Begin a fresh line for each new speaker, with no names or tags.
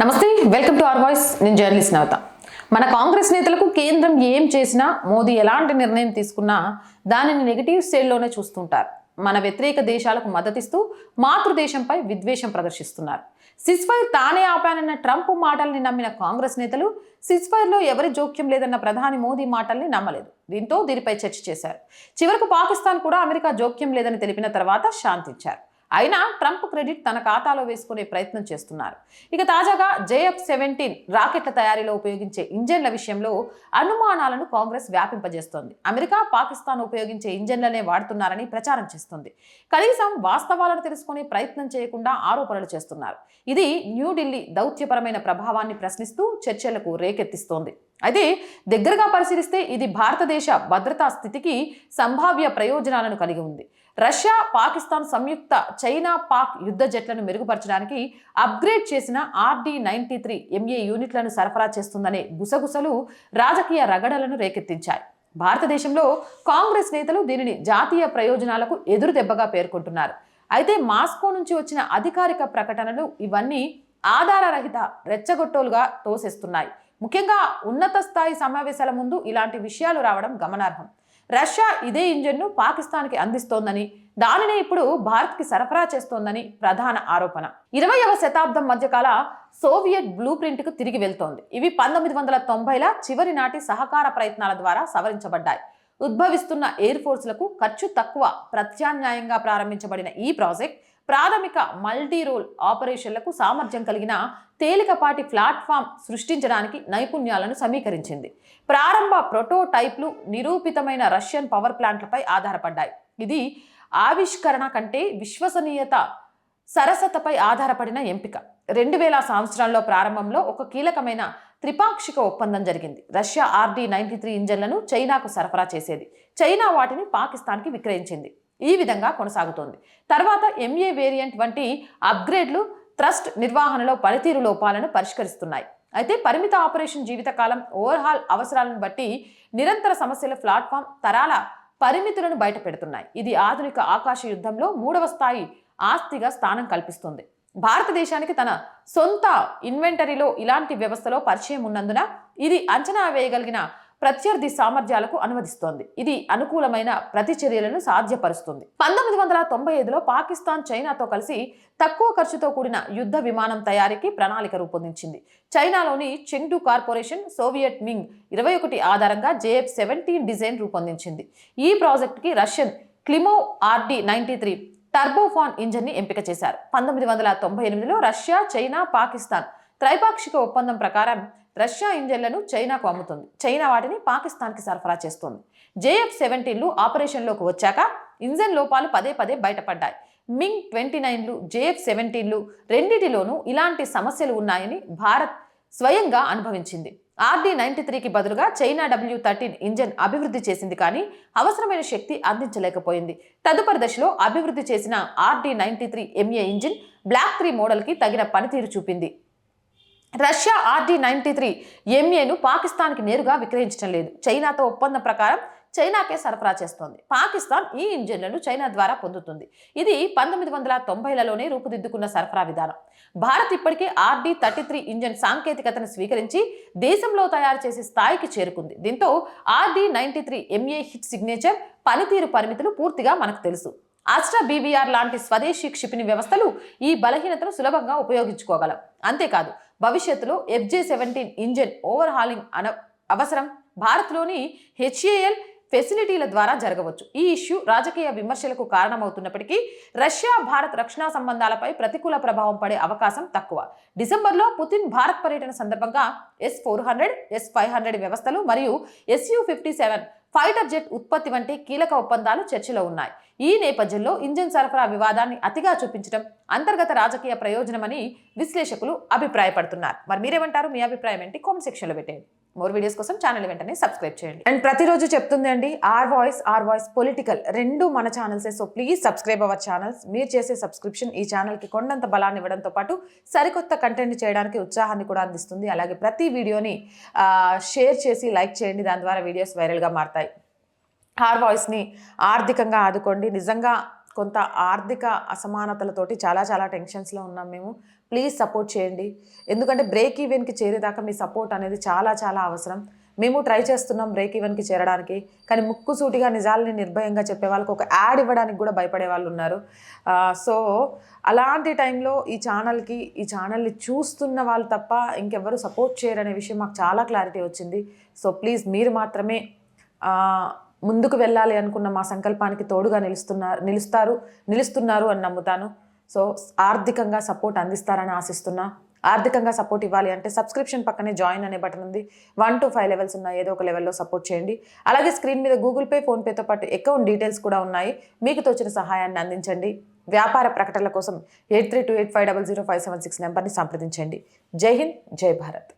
Namaste welcome to our voice. నేను journalist Navata. మన కాంగ్రెస్ నేతలకు కేంద్రం ఏం చేసినా మోదీ ఎలాంటి నిర్ణయం తీసుకున్నా దానిని నెగిటివ్ స్టేల్లోనే చూస్తుంటారు. మన వ్యతిరేక దేశాలకు మద్దతిస్తూ మాతృదేశంపై విద్వేషం ప్రదర్శిస్తున్నారు. సిస్ఫైర్ తానే ఆపానన్న ట్రంప్ మాటల్ని నమ్మిన కాంగ్రెస్ నేతలు సిస్ఫైర్లో ఎవరి జోక్యం లేదన్న ప్రధాని మోదీ మాటల్ని నమ్మలేదు. దీంతో దీనిపై చర్చ చేశారు. చివరకు పాకిస్తాన్ కూడా అమెరికా జోక్యం లేదని తెలిపిన తర్వాత శాంతించారు. అయినా ట్రంప్ క్రెడిట్ తన ఖాతాలో వేసుకునే ప్రయత్నం చేస్తున్నారు. ఇక తాజాగా జేఎఫ్ సెవెంటీన్ రాకెట్ల తయారీలో ఉపయోగించే ఇంజన్ల విషయంలో అనుమానాలను కాంగ్రెస్ వ్యాపింపజేస్తోంది. అమెరికా పాకిస్తాన్ ఉపయోగించే ఇంజన్లనే వాడుతున్నారని ప్రచారం చేస్తుంది. కనీసం వాస్తవాలను తెలుసుకునే ప్రయత్నం చేయకుండా ఆరోపణలు చేస్తున్నారు. ఇది న్యూఢిల్లీ దౌత్యపరమైన ప్రభావాన్ని ప్రశ్నిస్తూ చర్చలకు రేకెత్తిస్తోంది. అయితే దగ్గరగా పరిశీలిస్తే ఇది భారతదేశ భద్రతా స్థితికి సంభావ్య ప్రయోజనాలను కలిగి ఉంది. రష్యా పాకిస్తాన్ సంయుక్త చైనా పాక్ యుద్ధ జట్లను మెరుగుపరచడానికి అప్గ్రేడ్ చేసిన ఆర్డి నైన్టీ త్రీ ఎంఏ యూనిట్లను సరఫరా చేస్తుందనే గుసగుసలు రాజకీయ రగడలను రేకెత్తించాయి. భారతదేశంలో కాంగ్రెస్ నేతలు దీనిని జాతీయ ప్రయోజనాలకు ఎదురు దెబ్బగా పేర్కొంటున్నారు. అయితే మాస్కో నుంచి వచ్చిన అధికారిక ప్రకటనలు ఇవన్నీ ఆధారరహిత రెచ్చగొట్టోలుగా తోసేస్తున్నాయి. ముఖ్యంగా ఉన్నత స్థాయి సమావేశాల ముందు ఇలాంటి విషయాలు రావడం గమనార్హం. రష్యా ఇదే ఇంజన్ను పాకిస్తాన్కి అందిస్తోందని దానినే ఇప్పుడు భారత్కి సరఫరా చేస్తోందని ప్రధాన ఆరోపణ. ఇరవైవ శతాబ్దం మధ్యకాల సోవియట్ బ్లూ ప్రింట్కు తిరిగి వెళ్తోంది. ఇవి పంతొమ్మిది వందల తొంభైల చివరి నాటి సహకార ప్రయత్నాల ద్వారా సవరించబడ్డాయి. ఉద్భవిస్తున్న ఎయిర్ ఫోర్స్లకు ఖర్చు తక్కువ ప్రత్యామ్నాయంగా ప్రారంభించబడిన ఈ ప్రాజెక్ట్ ప్రాథమిక మల్టీ రోల్ ఆపరేషన్లకు సామర్థ్యం కలిగిన తేలికపాటి ప్లాట్ఫామ్ సృష్టించడానికి నైపుణ్యాలను సమీకరించింది. ప్రారంభ ప్రోటోటైప్లు నిరూపితమైన రష్యన్ పవర్ ప్లాంట్లపై ఆధారపడ్డాయి. ఇది ఆవిష్కరణ కంటే విశ్వసనీయత సరసతపై ఆధారపడిన ఎంపిక. రెండు వేల సంవత్సరాల్లో ప్రారంభంలో ఒక కీలకమైన త్రిపాక్షిక ఒప్పందం జరిగింది. రష్యా ఆర్డీ నైన్టీ త్రీ ఇంజన్లను చైనాకు సరఫరా చేసేది. చైనా వాటిని పాకిస్తాన్కి విక్రయించింది. ఈ విధంగా కొనసాగుతోంది. తర్వాత ఎంఏ వేరియంట్ వంటి అప్గ్రేడ్లు థ్రస్ట్ నిర్వహణలో పనితీరు లోపాలను పరిష్కరిస్తున్నాయి. అయితే పరిమిత ఆపరేషన్ జీవితకాలం ఓవర్హాల్ అవసరాలను బట్టి నిరంతర సమస్యల ప్లాట్ఫామ్ తరాల పరిమితులను బయటపెడుతున్నాయి. ఇది ఆధునిక ఆకాశ యుద్ధంలో మూడవ స్థాయి ఆస్తిగా స్థానం కల్పిస్తుంది. భారతదేశానికి తన సొంత ఇన్వెంటరీలో ఇలాంటి వ్యవస్థలో పరిచయం ఉన్నందున ఇది అంచనా వేయగలిగిన ప్రత్యర్థి సామర్థ్యాలకు అనువదిస్తోంది. ఇది అనుకూలమైన ప్రతిచర్యలను సాధ్యపరుస్తుంది. పంతొమ్మిది వందల తొంభై ఐదులో పాకిస్తాన్ చైనాతో కలిసి తక్కువ ఖర్చుతో కూడిన యుద్ధ విమానం తయారీకి ప్రణాళిక రూపొందించింది. చైనాలోని చెంగ్డు కార్పొరేషన్ సోవియట్ మింగ్ ఇరవై ఒకటి ఆధారంగా జేఎఫ్ సెవెంటీన్ డిజైన్ రూపొందించింది. ఈ ప్రాజెక్టుకి Russian Klimov RD ninety three turbofan ఇంజన్ని ఎంపిక చేశారు. పంతొమ్మిది వందల తొంభై ఎనిమిదిలో రష్యా చైనా పాకిస్తాన్ త్రైపాక్షిక ఒప్పందం ప్రకారం రష్యా ఇంజన్లను చైనాకు అమ్ముతుంది. చైనా వాటిని పాకిస్తాన్కి సరఫరా చేస్తుంది. జేఎఫ్ సెవెంటీన్లు ఆపరేషన్లోకి వచ్చాక ఇంజన్ లోపాలు పదే పదే బయటపడ్డాయి. మింగ్ ట్వంటీ నైన్లు జేఎఫ్ సెవెంటీన్లు రెండిటిలోనూ ఇలాంటి సమస్యలు ఉన్నాయని భారత్ స్వయంగా అనుభవించింది. ఆర్డీ నైన్టీ త్రీకి బదులుగా చైనా డబ్ల్యూ థర్టీన్ ఇంజన్ అభివృద్ధి చేసింది కానీ అవసరమైన శక్తి అందించలేకపోయింది. తదుపరి దశలో అభివృద్ధి చేసిన RD ninety three MA engine block three మోడల్కి తగిన పనితీరు చూపింది. రష్యా ఆర్డీ నైన్టీ త్రీ ఎంఏను పాకిస్తాన్కి నేరుగా విక్రయించడం లేదు. చైనాతో ఒప్పందం ప్రకారం చైనాకే సరఫరా చేస్తోంది. పాకిస్తాన్ ఈ ఇంజిన్లను చైనా ద్వారా పొందుతుంది. ఇది పంతొమ్మిది వందల తొంభైలలోనే రూపుదిద్దుకున్న సరఫరా విధానం. భారత్ ఇప్పటికే ఆర్డీ థర్టీ త్రీ ఇంజన్ సాంకేతికతను స్వీకరించి దేశంలో తయారు చేసే స్థాయికి చేరుకుంది. దీంతో RD ninety three MA heat signature పనితీరు పరిమితులు పూర్తిగా మనకు తెలుసు. అస్ట్రా బీవీఆర్ లాంటి స్వదేశీ క్షిపణి వ్యవస్థలు ఈ బలహీనతను సులభంగా ఉపయోగించుకోగలం. అంతేకాదు భవిష్యత్తులో FJ seventeen engine overhauling అన అవసరం. భారత్లోని హెచ్ఏఎల్ ఫెసిలిటీల ద్వారా జరగవచ్చు. ఈ ఇష్యూ రాజకీయ విమర్శలకు కారణమవుతున్నప్పటికీ రష్యా భారత్ రక్షణ సంబంధాలపై ప్రతికూల ప్రభావం పడే అవకాశం తక్కువ. డిసెంబర్లో పుతిన్ భారత్ పర్యటన సందర్భంగా S four hundred S five hundred వ్యవస్థలు మరియు SU fifty seven fighter jet ఉత్పత్తి వంటి కీలక ఒప్పందాలు చర్చలో ఉన్నాయి. ఈ నేపథ్యంలో ఇంజిన్ సరఫరా వివాదాన్ని అతిగా చూపించడం అంతర్గత రాజకీయ ప్రయోజనమని విశ్లేషకులు అభిప్రాయపడుతున్నారు. మరి మీరేమంటారు? మీ అభిప్రాయం ఏంటి? కామెంట్ సెక్షన్లో పెట్టండి మోర్ వీడియోస్ కోసం ఛానల్ వెంటనే సబ్స్క్రైబ్ చేయండి. అండ్ ప్రతిరోజు చెప్తుంది అండి R voice R voice political రెండు మన ఛానల్సే. So please subscribe our channels. మీరు చేసే సబ్స్క్రిప్షన్ ఈ ఛానల్కి కొండంత బలాన్ని ఇవ్వడంతో పాటు సరికొత్త కంటెంట్ చేయడానికి ఉత్సాహాన్ని కూడా అందిస్తుంది. అలాగే ప్రతి వీడియోని షేర్ చేసి లైక్ చేయండి. దాని ద్వారా వీడియోస్ వైరల్గా మారుతాయి. ఆర్ వాయిస్ని ఆర్థికంగా ఆదుకోండి. నిజంగా కొంత ఆర్థిక అసమానతలతోటి చాలా చాలా టెన్షన్స్లో ఉన్నాం మేము. ప్లీజ్ సపోర్ట్ చేయండి. ఎందుకంటే బ్రేక్ ఈవెన్కి చేరేదాకా మీ సపోర్ట్ అనేది చాలా చాలా అవసరం. మేము ట్రై చేస్తున్నాం బ్రేక్ ఈవెన్కి చేరడానికి. కానీ ముక్కుసూటిగా నిజాలని నిర్భయంగా చెప్పే వాళ్ళకి ఒక యాడ్ ఇవ్వడానికి కూడా భయపడే వాళ్ళు ఉన్నారు. సో అలాంటి టైంలో ఈ ఛానల్కి ఈ ఛానల్ని చూస్తున్న వాళ్ళు తప్ప ఇంకెవ్వరు సపోర్ట్ చేయరనే విషయం మాకు చాలా క్లారిటీ వచ్చింది. సో ప్లీజ్ మీరు మాత్రమే ముందుకు వెళ్ళాలి అనుకున్న మా సంకల్పానికి తోడుగా నిలుస్తున్నారు నిలుస్తారు నిలుస్తున్నారు అని నమ్ముతాను. సో ఆర్థికంగా సపోర్ట్ అందిస్తారని ఆశిస్తున్నా. ఆర్థికంగా సపోర్ట్ ఇవ్వాలి అంటే సబ్స్క్రిప్షన్ పక్కనే జాయిన్ అనే బటన్ ఉంది. వన్ టు ఫైవ్ లెవెల్స్ ఉన్న ఏదో ఒక లెవెల్లో సపోర్ట్ చేయండి. అలాగే స్క్రీన్ మీద గూగుల్ పే ఫోన్పేతో పాటు అకౌంట్ డీటెయిల్స్ కూడా ఉన్నాయి. మీకు తోచిన సహాయాన్ని అందించండి. వ్యాపార ప్రకటనల కోసం eight three two eight five double zero five seven six నెంబర్ని సంప్రదించండి. జై హింద్ జై భారత్.